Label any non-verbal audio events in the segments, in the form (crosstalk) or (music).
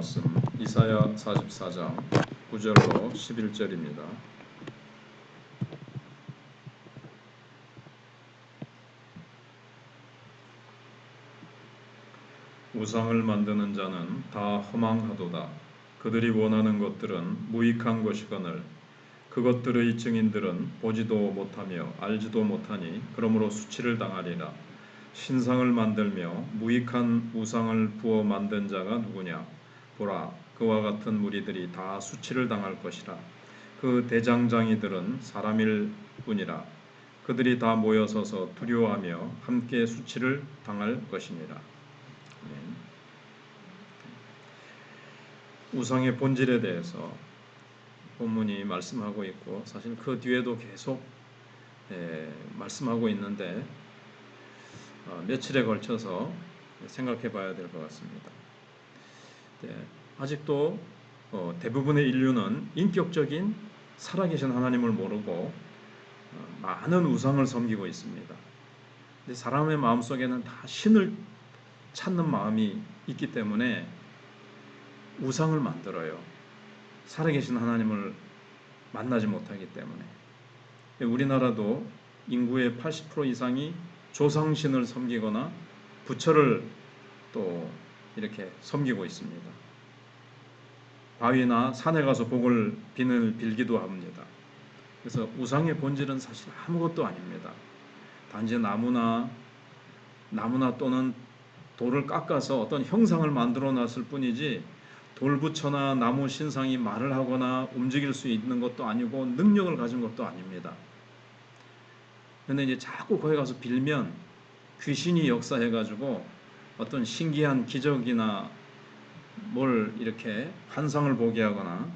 말씀 이사야 44장 9절로 11절입니다. 우상을 만드는 자는 다 허망하도다. 그들이 원하는 것들은 무익한 것이거늘 그것들의 증인들은 보지도 못하며 알지도 못하니 그러므로 수치를 당하리라. 신상을 만들며 무익한 우상을 부어 만든 자가 누구냐? 보라, 그와 같은 무리들이 다 수치를 당할 것이라. 그 대장장이들은 사람일 뿐이라. 그들이 다 모여서서 두려워하며 함께 수치를 당할 것이니라. 우상의 본질에 대해서 본문이 말씀하고 있고 사실 그 뒤에도 계속 예, 말씀하고 있는데 어, 며칠에 걸쳐서 생각해 봐야 될 것 같습니다. 네, 아직도 어, 대부분의 인류는 인격적인 살아계신 하나님을 모르고 어, 많은 우상을 섬기고 있습니다. 근데 사람의 마음 속에는 다 신을 찾는 마음이 있기 때문에 우상을 만들어요. 살아계신 하나님을 만나지 못하기 때문에 우리나라도 인구의 80% 이상이 조상신을 섬기거나 부처를 또 이렇게 섬기고 있습니다. 바위나 산에 가서 복을 비늘 빌기도 합니다. 그래서 우상의 본질은 사실 아무것도 아닙니다. 단지 나무나 나무나 또는 돌을 깎아서 어떤 형상을 만들어 놨을 뿐이지 돌부처나 나무 신상이 말을 하거나 움직일 수 있는 것도 아니고 능력을 가진 것도 아닙니다. 근데 이제 자꾸 거기 가서 빌면 귀신이 역사해가지고 어떤 신기한 기적이나 뭘 이렇게 환상을 보게 하거나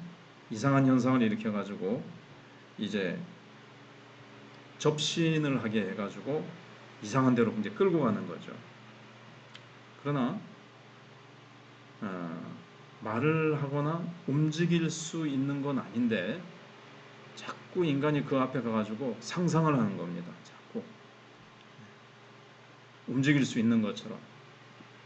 이상한 현상을 일으켜 가지고 이제 접신을 하게 해 가지고 이상한 데로 이제 끌고 가는 거죠. 그러나 어, 말을 하거나 움직일 수 있는 건 아닌데 자꾸 인간이 그 앞에 가가지고 상상을 하는 겁니다. 자꾸 움직일 수 있는 것처럼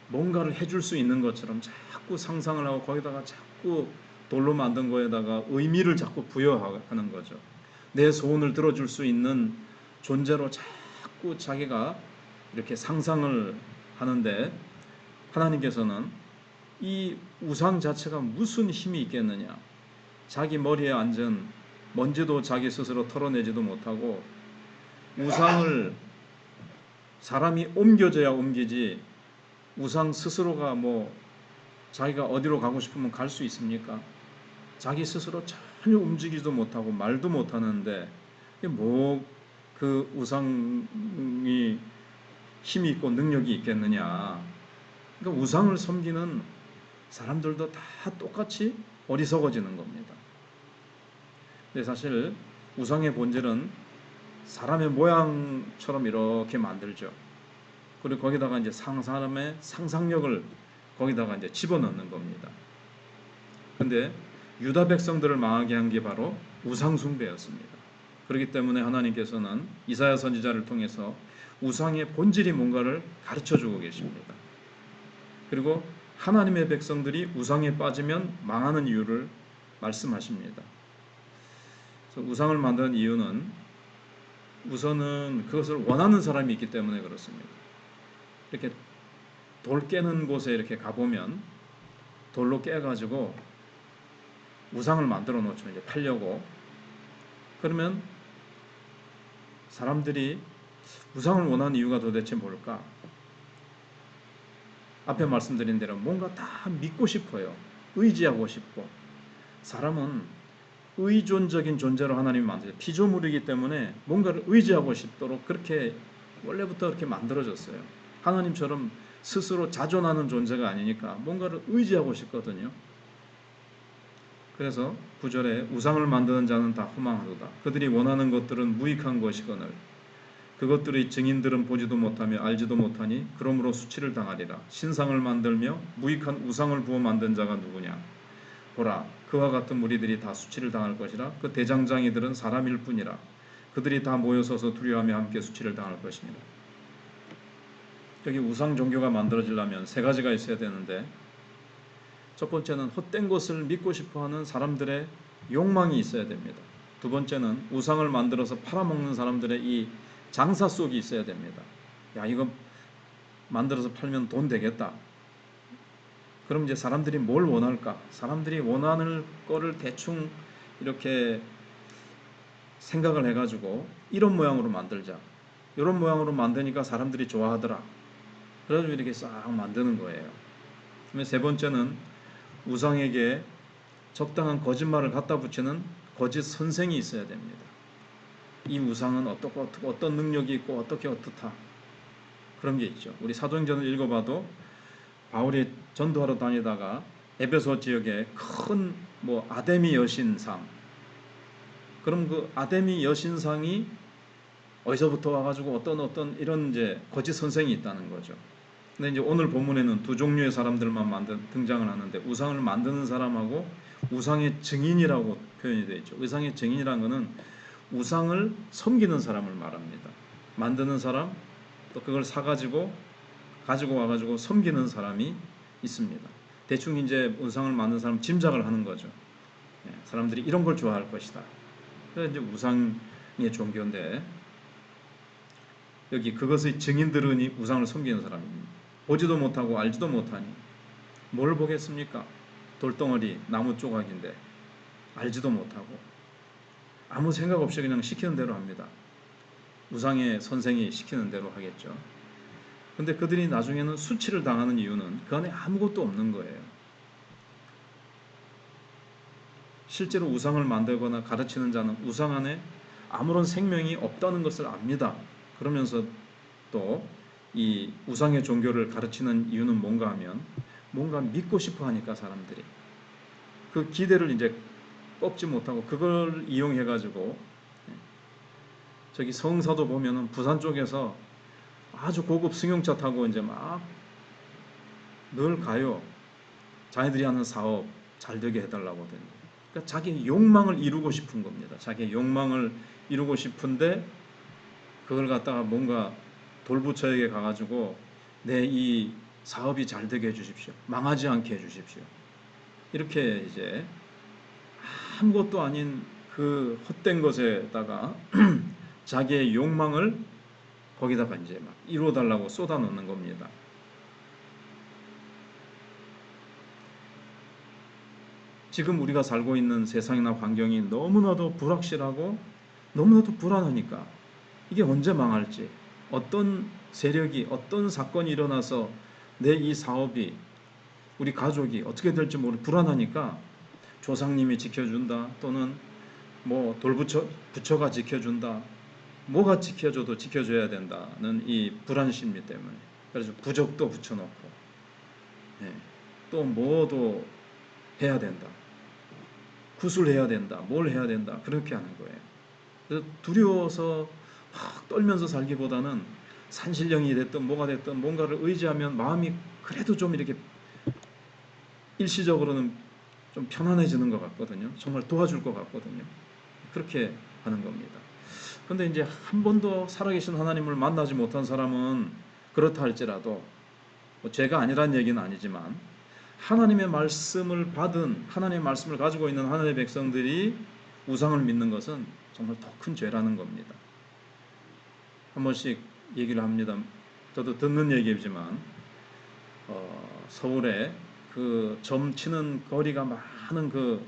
뭔가를 해줄 수 있는 것처럼 자꾸 상상을 하고 거기다가 자꾸 돌로 만든 거에다가 의미를 자꾸 부여하는 거죠. 내 소원을 들어줄 수 있는 존재로 자꾸 자기가 이렇게 상상을 하는데 하나님께서는 이 우상 자체가 무슨 힘이 있겠느냐? 자기 머리에 앉은 먼지도 자기 스스로 털어내지도 못하고 우상을 사람이 옮겨져야 옮기지 우상 스스로가 뭐 자기가 어디로 가고 싶으면 갈 수 있습니까? 자기 스스로 전혀 움직이지도 못하고 말도 못하는데 뭐 그 우상이 힘이 있고 능력이 있겠느냐? 그러니까 우상을 섬기는 사람들도 다 똑같이 어리석어지는 겁니다. 근데 사실 우상의 본질은 사람의 모양처럼 이렇게 만들죠. 그리고 거기다가 이제 상 사람의 상상력을 거기다가 이제 집어넣는 겁니다. 근데 유다 백성들을 망하게 한 게 바로 우상 숭배였습니다. 그렇기 때문에 하나님께서는 이사야 선지자를 통해서 우상의 본질이 뭔가를 가르쳐 주고 계십니다. 그리고 하나님의 백성들이 우상에 빠지면 망하는 이유를 말씀하십니다. 우상을 만드는 이유는 우선은 그것을 원하는 사람이 있기 때문에 그렇습니다. 이렇게 돌 깨는 곳에 이렇게 가보면 돌로 깨가지고 우상을 만들어 놓죠. 이제 팔려고. 그러면 사람들이 우상을 원하는 이유가 도대체 뭘까? 앞에 말씀드린 대로 뭔가 다 믿고 싶어요. 의지하고 싶고. 사람은 의존적인 존재로 하나님이 만드셨 피조물이기 때문에 뭔가를 의지하고 싶도록 그렇게 원래부터 그렇게 만들어졌어요. 하나님처럼 스스로 자존하는 존재가 아니니까 뭔가를 의지하고 싶거든요. 그래서 구절에 우상을 만드는 자는 다 허망하도다. 그들이 원하는 것들은 무익한 것이거늘 그것들의 증인들은 보지도 못하며 알지도 못하니 그러므로 수치를 당하리라. 신상을 만들며 무익한 우상을 부어 만든 자가 누구냐? 보라 그와 같은 무리들이 다 수치를 당할 것이라 그 대장장이들은 사람일 뿐이라 그들이 다 모여서서 두려워하며 함께 수치를 당할 것이니라. 여기 우상 종교가 만들어지려면 세 가지가 있어야 되는데 첫 번째는 헛된 것을 믿고 싶어하는 사람들의 욕망이 있어야 됩니다. 두 번째는 우상을 만들어서 팔아먹는 사람들의 이 장사 속이 있어야 됩니다. 야 이거 만들어서 팔면 돈 되겠다. 그럼 이제 사람들이 뭘 원할까? 사람들이 원하는 거를 대충 이렇게 생각을 해가지고 이런 모양으로 만들자. 이런 모양으로 만드니까 사람들이 좋아하더라. 그래가지고 이렇게 싹 만드는 거예요. 세 번째는 우상에게 적당한 거짓말을 갖다 붙이는 거짓 선생이 있어야 됩니다. 이 우상은 어떻고 어떻고 어떤 능력이 있고 어떻게 어떻다 그런 게 있죠. 우리 사도행전을 읽어봐도 바울이 전도하러 다니다가 에베소 지역에 큰 뭐 아데미 여신상 그럼 그 아데미 여신상이 어디서부터 와가지고 어떤 어떤 이런 이제 거짓 선생이 있다는 거죠. 근데 이제 오늘 본문에는 두 종류의 사람들만 만든 등장을 하는데 우상을 만드는 사람하고 우상의 증인이라고 표현이 되어 있죠. 우상의 증인이라는 것은 우상을 섬기는 사람을 말합니다. 만드는 사람 또 그걸 사가지고 가지고 와가지고 섬기는 사람이 있습니다. 대충 이제 우상을 만든 사람 짐작을 하는 거죠. 예, 사람들이 이런 걸 좋아할 것이다. 그래서 이제 우상의 종교인데 여기 그것의 증인들은 이 우상을 섬기는 사람입니다. 보지도 못하고 알지도 못하니 뭘 보겠습니까? 돌덩어리 나무 조각인데 알지도 못하고 아무 생각 없이 그냥 시키는 대로 합니다. 우상의 선생이 시키는 대로 하겠죠. 근데 그들이 나중에는 수치를 당하는 이유는 그 안에 아무것도 없는 거예요. 실제로 우상을 만들거나 가르치는 자는 우상 안에 아무런 생명이 없다는 것을 압니다. 그러면서 또 이 우상의 종교를 가르치는 이유는 뭔가 하면 뭔가 믿고 싶어 하니까 사람들이 그 기대를 이제 꺾지 못하고 그걸 이용해 가지고 저기 성사도 보면은 부산 쪽에서 아주 고급 승용차 타고 이제 막 늘 가요. 자기들이 하는 사업 잘 되게 해달라고 하더니 그러니까 자기 욕망을 이루고 싶은 겁니다. 자기 욕망을 이루고 싶은데 그걸 갖다가 뭔가 돌부처에게 가가지고 내 이 사업이 잘 되게 해주십시오. 망하지 않게 해주십시오. 이렇게 이제 아무것도 아닌 그 헛된 것에다가 (clears throat) 자기의 욕망을 거기다가 이제 막 이루어달라고 쏟아놓는 겁니다. 지금 우리가 살고 있는 세상이나 환경이 너무나도 불확실하고 너무나도 불안하니까 이게 언제 망할지 어떤 세력이 어떤 사건이 일어나서 내 이 사업이 우리 가족이 어떻게 될지 모르 불안하니까 조상님이 지켜준다 또는 뭐 돌부처 부처가 지켜준다 뭐가 지켜줘도 지켜줘야 된다는 이 불안 심리 때문에. 그래서 부적도 붙여놓고 예, 또 뭐도 해야 된다. 구슬해야 된다 뭘 해야 된다 그렇게 하는 거예요. 두려워서 막 떨면서 살기보다는 산신령이 됐든 뭐가 됐든 뭔가를 의지하면 마음이 그래도 좀 이렇게 일시적으로는 좀 편안해지는 것 같거든요. 정말 도와줄 것 같거든요. 그렇게 하는 겁니다. 근데 이제 한 번도 살아계신 하나님을 만나지 못한 사람은 그렇다 할지라도 뭐 죄가 아니란 얘기는 아니지만 하나님의 말씀을 받은 하나님의 말씀을 가지고 있는 하나님의 백성들이 우상을 믿는 것은 정말 더 큰 죄라는 겁니다. 한 번씩 얘기를 합니다. 저도 듣는 얘기지만 어, 서울에 그 점치는 거리가 많은 그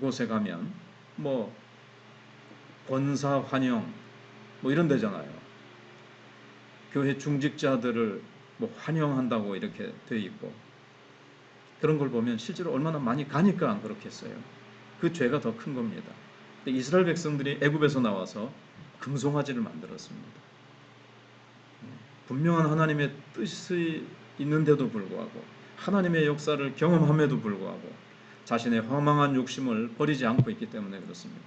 곳에 가면 뭐 권사 환영 뭐 이런 데잖아요. 교회 중직자들을 뭐 환영한다고 이렇게 돼 있고 그런 걸 보면 실제로 얼마나 많이 가니까 안 그렇겠어요. 그 죄가 더 큰 겁니다. 이스라엘 백성들이 애굽에서 나와서 금송아지를 만들었습니다. 분명한 하나님의 뜻이 있는데도 불구하고 하나님의 역사를 경험함에도 불구하고 자신의 허망한 욕심을 버리지 않고 있기 때문에 그렇습니다.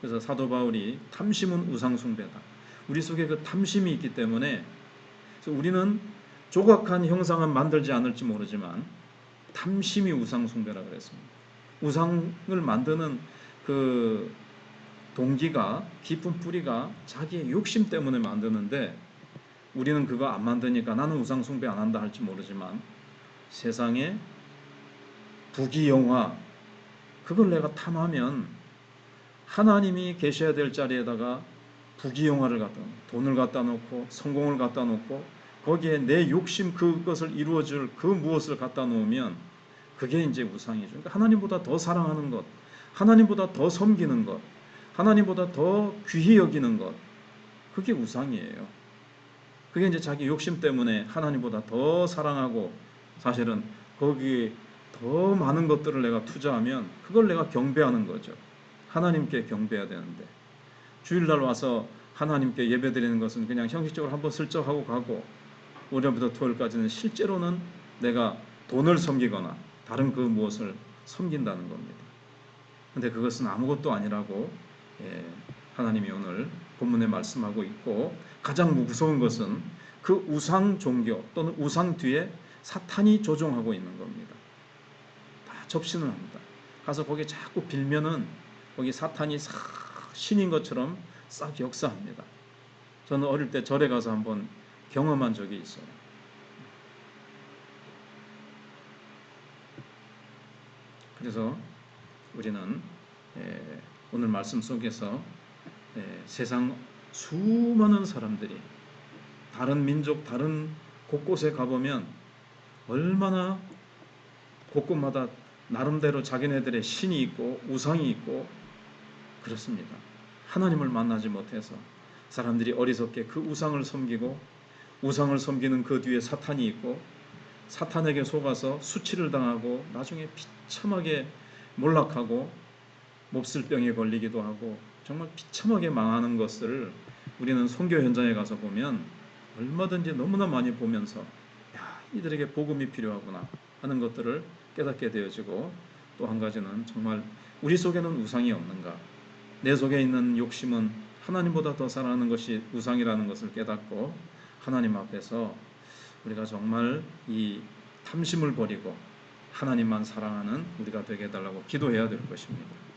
그래서 사도 바울이 탐심은 우상 숭배다. 우리 속에 그 탐심이 있기 때문에 우리는 조각한 형상은 만들지 않을지 모르지만 탐심이 우상 숭배라 그랬습니다. 우상을 만드는 그 동기가 깊은 뿌리가 자기의 욕심 때문에 만드는데 우리는 그거 안 만드니까 나는 우상 숭배 안 한다 할지 모르지만 세상에 부귀영화 그걸 내가 탐하면 하나님이 계셔야 될 자리에다가 부귀영화를 갖다 돈을 갖다 놓고 성공을 갖다 놓고 거기에 내 욕심 그것을 이루어 줄 그 무엇을 갖다 놓으면 그게 이제 우상이죠. 그러니까 하나님보다 더 사랑하는 것, 하나님보다 더 섬기는 것, 하나님보다 더 귀히 여기는 것, 그게 우상이에요. 그게 이제 자기 욕심 때문에 하나님보다 더 사랑하고 사실은 거기에 더 많은 것들을 내가 투자하면 그걸 내가 경배하는 거죠. 하나님께 경배해야 되는데 주일날 와서 하나님께 예배드리는 것은 그냥 형식적으로 한번 슬쩍 하고 가고 월요일부터 토요일까지는 실제로는 내가 돈을 섬기거나 다른 그 무엇을 섬긴다는 겁니다. 근데 그것은 아무것도 아니라고 예, 하나님이 오늘 본문에 말씀하고 있고 가장 무서운 것은 그 우상 종교 또는 우상 뒤에 사탄이 조종하고 있는 겁니다. 다 접신을 합니다. 가서 거기 자꾸 빌면은 거기 사탄이 싹 신인 것처럼 싹 역사합니다. 저는 어릴 때 절에 가서 한번 경험한 적이 있어요. 그래서 우리는 예, 오늘 말씀 속에서 예, 세상 수많은 사람들이 다른 민족, 다른 곳곳에 가보면 얼마나 곳곳마다 나름대로 자기네들의 신이 있고 우상이 있고 그렇습니다. 하나님을 만나지 못해서 사람들이 어리석게 그 우상을 섬기고 우상을 섬기는 그 뒤에 사탄이 있고 사탄에게 속아서 수치를 당하고 나중에 비참하게 몰락하고 몹쓸 병에 걸리기도 하고 정말 비참하게 망하는 것을 우리는 선교 현장에 가서 보면 얼마든지 너무나 많이 보면서 야 이들에게 복음이 필요하구나 하는 것들을 깨닫게 되어지고 또 한 가지는 정말 우리 속에는 우상이 없는가 내 속에 있는 욕심은 하나님보다 더 사랑하는 것이 우상이라는 것을 깨닫고 하나님 앞에서 우리가 정말 이 탐심을 버리고 하나님만 사랑하는 우리가 되게 해달라고 기도해야 될 것입니다.